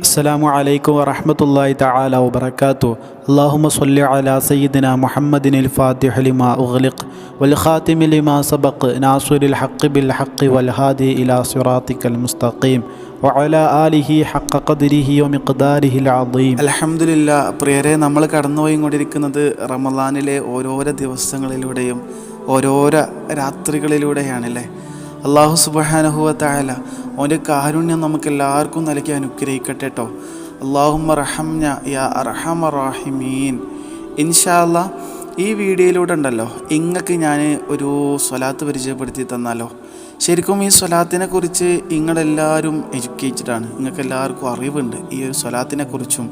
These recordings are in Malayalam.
السلام عليكم ورحمة الله تعالى وبركاته اللهم صل على سيدنا محمد الفاتح لما أغلق والخاتم لما سبق ناصر الحق بالحق والهادي إلى صراطك المستقيم وعلى آله حق قدره ومقداره العظيم അലഹമില്ല പ്രിയരെ നമ്മൾ കടന്നുപോയിക്കൊണ്ടിരിക്കുന്നത് റമദാനിലെ ഓരോരോ ദിവസങ്ങളിലൂടെയും ഓരോരോ രാത്രികളിലൂടെയാണല്ലേ അള്ളാഹു സുബാനഹുവത്തായാല അവന്റെ കാരുണ്യം നമുക്ക് എല്ലാവർക്കും നൽകി അനുഗ്രഹിക്കട്ടെ കേട്ടോ അള്ളാഹുമ്മ റഹംന യാ റാഹിമീൻ. ഇൻഷാല്ല ഈ വീഡിയോയിലൂടെ ഉണ്ടല്ലോ. ഇങ്ങക്ക് ഞാൻ ഒരു സ്വലാത്ത് പരിചയപ്പെടുത്തി തന്നാലോ? ശരിക്കും ഈ സ്വലാത്തിനെ കുറിച്ച് നിങ്ങളെല്ലാവരും എഡ്യൂക്കേറ്റഡ് ആണ് നിങ്ങൾക്ക് എല്ലാവർക്കും അറിവുണ്ട്. ഈ ഒരു സ്വലാത്തിനെ കുറിച്ചും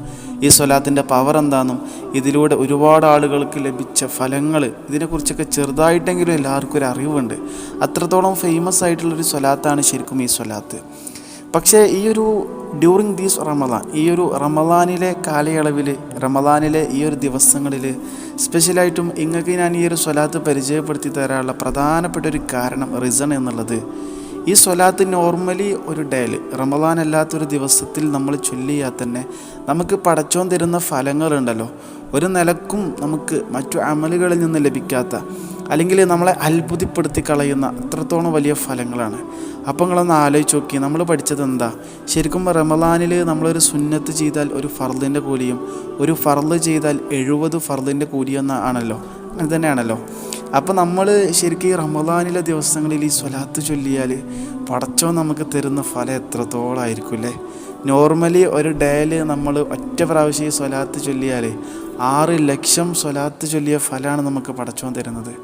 ഈ സ്വലാത്തിന്റെ പവർ എന്താണെന്നും ഇതിലൂടെ ഒരുപാട് ആളുകൾക്ക് ലഭിച്ച ഫലങ്ങൾ ഇതിനെക്കുറിച്ചൊക്കെ ചെറുതായിട്ടെങ്കിലും എല്ലാവർക്കും ഒരു അറിവുണ്ട്. അത്രത്തോളം ഫേമസ് ആയിട്ടുള്ളൊരു സ്വലാത്താണ് ശരിക്കും ഈ സ്വലാത്ത്. പക്ഷേ ഈ ഒരു ഡ്യൂറിങ് ദീസ് റമദാൻ ഈ ഒരു റമദാനിലെ കാലയളവിൽ റമദാനിലെ ഈ ഒരു ദിവസങ്ങളിൽ സ്പെഷ്യലായിട്ടും ഇങ്ങൾക്ക് ഞാൻ ഈ ഒരു സ്വലാത്ത് പരിചയപ്പെടുത്തി തരാനുള്ള പ്രധാനപ്പെട്ട ഒരു കാരണം റീസൺ എന്നുള്ളത് ഈ സ്വലാത്ത് നോർമലി ഒരു ഡേയിൽ റമദാൻ അല്ലാത്തൊരു ദിവസത്തിൽ നമ്മൾ ചൊല്ലിയാൽ തന്നെ നമുക്ക് പടച്ചോൻ തരുന്ന ഫലങ്ങളുണ്ടല്ലോ. ഒരു നിലക്കും നമുക്ക് മറ്റു അമലുകളിൽ നിന്ന് ലഭിക്കാത്ത അല്ലെങ്കിൽ നമ്മളെ അത്ഭുതപ്പെടുത്തി കളയുന്ന അത്രത്തോളം വലിയ ഫലങ്ങളാണ്. അപ്പം നിങ്ങളൊന്ന് ആലോചിച്ച് നോക്കി. നമ്മൾ പഠിച്ചത് എന്താ? ശരിക്കും റമദാനിൽ നമ്മളൊരു സുന്നത്ത് ചെയ്താൽ ഒരു ഫർദിന്റെ കൂലിയും ഒരു ഫർദ് ചെയ്താൽ എഴുപത് ഫർദിന്റെ കൂലിയെന്ന ആണല്ലോ. അങ്ങനെ തന്നെയാണല്ലോ. അപ്പോൾ നമ്മൾ ശരിക്കും ഈ റമദാനിലെ ദിവസങ്ങളിൽ ഈ സ്വലാത്ത് ചൊല്ലിയാൽ പടച്ചോ നമുക്ക് തരുന്ന ഫലം എത്രത്തോളമായിരിക്കും അല്ലേ? നോർമലി ഒരു ഡേയിൽ നമ്മൾ ഒറ്റ പ്രാവശ്യം ഈ സ്വലാത്ത് ചൊല്ലിയാൽ ആറ് ലക്ഷം സ്വലാത്ത് ചൊല്ലിയ ഫലമാണ് നമുക്ക് പടച്ചോൻ തരുന്നത്.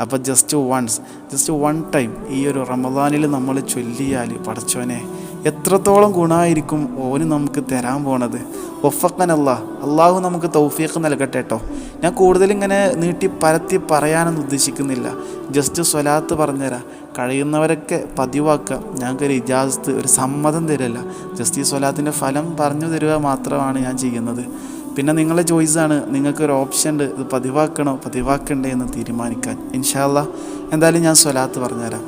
അപ്പോൾ just once just one time ഈ ഒരു റമദാനിൽ നമ്മൾ ചൊല്ലിയാൽ പടച്ചോനെ എത്രത്തോളം ഗുണമായിരിക്കും ഓന് നമുക്ക് തരാൻ പോണത്? ഒഫക്കനല്ല അള്ളാഹു നമുക്ക് തൗഫീഖ് നൽകട്ടെ കേട്ടോ ഞാൻ കൂടുതലിങ്ങനെ നീട്ടി പരത്തി പറയാനൊന്നും ഉദ്ദേശിക്കുന്നില്ല. ജസ്റ്റ് സ്വലാത്ത് പറഞ്ഞുതരാം കഴിയുന്നവരൊക്കെ പതിവാക്കുക ഞങ്ങൾക്കൊരു ഇജാസത്ത് ഒരു സമ്മതം തരില്ല. ജസ്റ്റ് ഈ സ്വലാത്തിന്റെ ഫലം പറഞ്ഞു തരിക മാത്രമാണ് ഞാൻ ചെയ്യുന്നത്. പിന്നെ നിങ്ങളെ ചോയ്സാണ് നിങ്ങൾക്കൊരു ഓപ്ഷൻ ഉണ്ട് ഇത് പതിവാക്കണോ പതിവാക്കണ്ടേ എന്ന് തീരുമാനിക്കാൻ. ഇൻഷാല്ല എന്തായാലും ഞാൻ സ്വലാത്ത് പറഞ്ഞുതരാം.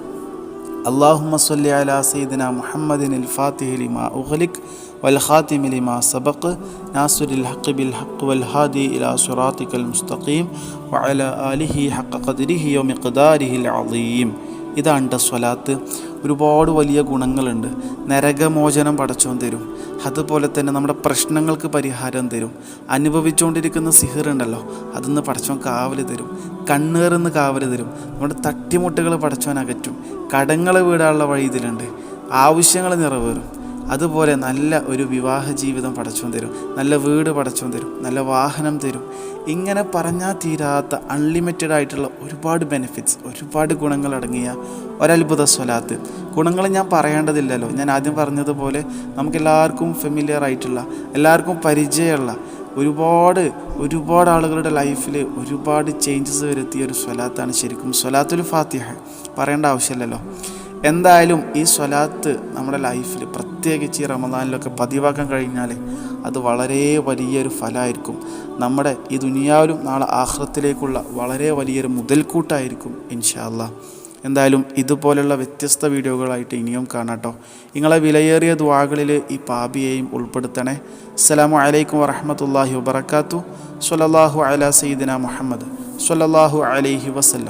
അള്ളാഹുമ്മ സല്ലി അല സയ്യിദിന മുഹമ്മദിൻ അൽ ഫാത്തിഹ് മാ ഉഹലിഖ് വൽ ഖാത്തിമി ലിമാ സബഖ് നാസുരിൽ ഹഖ് ബിൽ ഹഖ് വൽ ഹാദി ഇലാ സുറാത്തിക്കൽ മുസ്തഖീം വഅല ആലിഹി ഹക്ക ഖദ്രിഹി ഒ മിഖദാരിഹിൽ അലീം ഇതാണ് സ്വലാത്ത്. ഒരുപാട് വലിയ ഗുണങ്ങളുണ്ട്. നരകമോചനം പടച്ചോൻ തരും. അതുപോലെ തന്നെ നമ്മുടെ പ്രശ്നങ്ങൾക്ക് പരിഹാരം തരും. അനുഭവിച്ചുകൊണ്ടിരിക്കുന്ന സിഹിറുണ്ടല്ലോ അതിന്ന് പടച്ചോൻ കാവൽ തരും. കണ്ണേറിന്ന് കാവൽ തരും. നമ്മുടെ തട്ടിമുട്ടുകൾ പടച്ചോൻ അകറ്റും. കടങ്ങൾ വീടാനുള്ള വഴി ഇതിലുണ്ട്. ആവശ്യങ്ങൾ നിറവേറും. അതുപോലെ നല്ല ഒരു വിവാഹ ജീവിതം പടച്ചോൻ തരും. നല്ല വീട് പടച്ചോൻ തരും. നല്ല വാഹനം തരും. ഇങ്ങനെ പറഞ്ഞാൽ തീരാത്ത അൺലിമിറ്റഡ് ആയിട്ടുള്ള ഒരുപാട് ബെനിഫിറ്റ്സ് ഒരുപാട് ഗുണങ്ങൾ അടങ്ങിയ ഒരത്ഭുത സ്വലാത്ത്. ഗുണങ്ങൾ ഞാൻ പറയേണ്ടതില്ലല്ലോ. ഞാൻ ആദ്യം പറഞ്ഞതുപോലെ നമുക്കെല്ലാവർക്കും ഫെമിലിയർ ആയിട്ടുള്ള എല്ലാവർക്കും പരിചയമുള്ള ഒരുപാട് ഒരുപാട് ആളുകളുടെ ലൈഫിൽ ഒരുപാട് ചേഞ്ചസ് വരുത്തിയ ഒരു സ്വലാത്താണ് ശരിക്കും സ്വലാത്തുൽ ഫാത്തിഹ. പറയേണ്ട ആവശ്യമില്ലല്ലോ. എന്തായാലും ഈ സ്വലാത്ത് നമ്മുടെ ലൈഫിൽ പ്രത്യേകിച്ച് ഈ റമദാനിലൊക്കെ പതിവാക്കാൻ കഴിഞ്ഞാൽ അത് വളരെ വലിയൊരു ഫലമായിരിക്കും. നമ്മുടെ ഈ ദുനിയാവിലും നാളെ ആഹ്റത്തിലേക്കുള്ള വളരെ വലിയൊരു മുതൽക്കൂട്ടായിരിക്കും ഇൻഷാല്ല എന്തായാലും ഇതുപോലുള്ള വ്യത്യസ്ത വീഡിയോകളായിട്ട് ഇനിയും കാണാട്ടോ നിങ്ങളെ വിലയേറിയ ദ്വാകളിൽ ഈ പാപിയെയും ഉൾപ്പെടുത്തണേ. അസ്സലാമു അലൈക്കും വറഹമത്തല്ലാഹി വബർക്കാത്തു സ്വലല്ലാഹു അല സയ്യിദിന മുഹമ്മദ്. സ്വലല്ലാഹു അലൈഹി വസല്ലം.